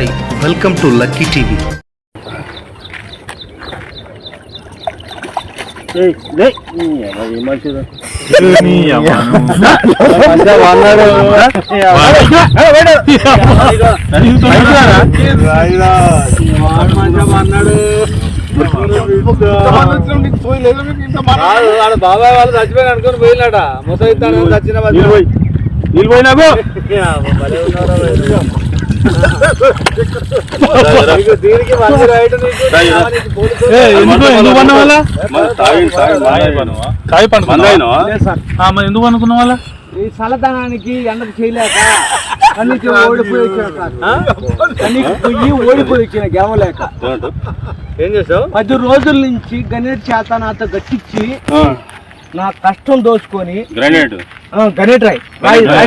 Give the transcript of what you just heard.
Hi welcome to lucky TV బాబాయ్ వాళ్ళు చచ్చిపోయిన అనుకుని పోయినాట ముసైతాను చచ్చిన నీకు కాయ పండు ఎందుకు అనుకున్న వాళ్ళ ఈ చల్లదనానికి ఎండకు చేయలేక కన్నీకి ఓడిపోయి కన్నీకి పొయ్యి ఓడిపోయి వచ్చిన గెవలేక ఏం చేసావు పది రోజుల నుంచి గణేట్ చేత నాతో గట్టించి నా కష్టం దోచుకొని గ్రానైట్ గణేట్ రాయ్ రాయ్ రాయ్.